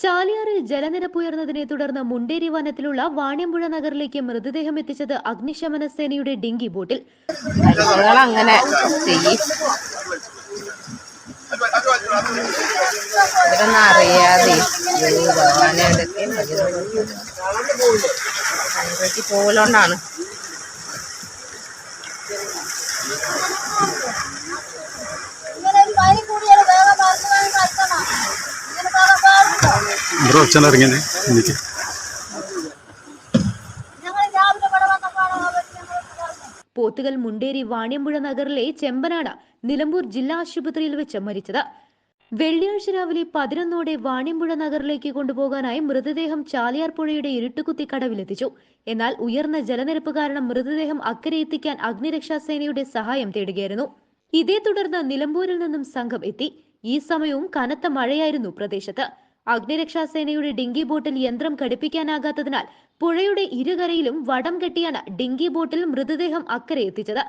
ചാലിയാറിൽ ജലനിരപ്പ് ഉയർന്നതിനെ തുടർന്ന് മുണ്ടേരി വനത്തിലുള്ള വാണിയമ്പുഴ നഗറിലേക്ക് മൃതദേഹം എത്തിച്ചത് അഗ്നിശമന സേനയുടെ ഡിങ്കി ബോട്ടിൽ. ഇറങ്ങിയത് എനിക്ക് ഇവിടെ വന്നപ്പോഴാണ് അവർ ഞങ്ങളോട് പറഞ്ഞത് പോത്തുകൽ മുണ്ടേരി വാണിയമ്പുഴ നഗറിലെ ചെമ്പനാട് നിലമ്പൂർ ജില്ലാ ആശുപത്രിയിൽ വെച്ച് മരിച്ചത്. വെള്ളിയാഴ്ച രാവിലെ പതിനൊന്നോടെ വാണിമ്പുഴ നഗറിലേക്ക് കൊണ്ടുപോകാനായി മൃതദേഹം ചാലിയാർ പുഴയുടെ ഇരുട്ടുകുത്തി കടവിലെത്തിച്ചു എന്നാൽ ഉയർന്ന ജലനിരപ്പ് കാരണം മൃതദേഹം അക്കരെ എത്തിക്കാൻ അഗ്നിരക്ഷാസേനയുടെ സഹായം തേടുകയായിരുന്നു. ഇതേ തുടർന്ന് നിലമ്പൂരിൽ നിന്നും സംഘം എത്തി. ഈ സമയവും കനത്ത മഴയായിരുന്നു പ്രദേശത്ത്. അഗ്നിരക്ഷാസേനയുടെ ഡിങ്കി ബോട്ടിൽ യന്ത്രം ഘടിപ്പിക്കാനാകാത്തതിനാൽ പുഴയുടെ ഇരുകരയിലും വടം കെട്ടിയാണ് ഡിങ്കി ബോട്ടിൽ മൃതദേഹം അക്കരെ എത്തിച്ചത്.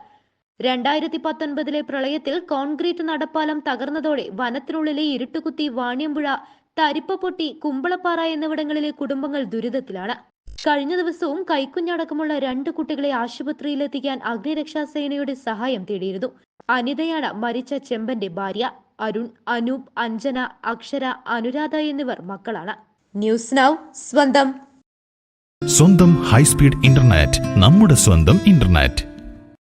രണ്ടായിരത്തി പത്തൊൻപതിലെ പ്രളയത്തിൽ കോൺക്രീറ്റ് നടപ്പാലം തകർന്നതോടെ വനത്തിനുള്ളിലെ ഇരുട്ടുകുത്തി വാണിയമ്പുഴ തരിപ്പ പൊട്ടി കുമ്പളപ്പാറ എന്നിവിടങ്ങളിലെ കുടുംബങ്ങൾ ദുരിതത്തിലാണ്. കഴിഞ്ഞ ദിവസവും കൈക്കുഞ്ഞടക്കമുള്ള രണ്ട് കുട്ടികളെ ആശുപത്രിയിലെത്തിക്കാൻ അഗ്നിരക്ഷാസേനയുടെ സഹായം തേടിയിരുന്നു. അനിതയാണ് മരിച്ച ചെമ്പന്റെ ഭാര്യ. അരുൺ അനൂപ് അഞ്ജന അക്ഷര അനുരാധ എന്നിവർ മക്കളാണ്. ന്യൂസ് നൗ സ്വന്തം. സ്വന്തം ഹൈസ്പീഡ് ഇന്റർനെറ്റ് നമ്മുടെ സ്വന്തം ഇന്റർനെറ്റ്.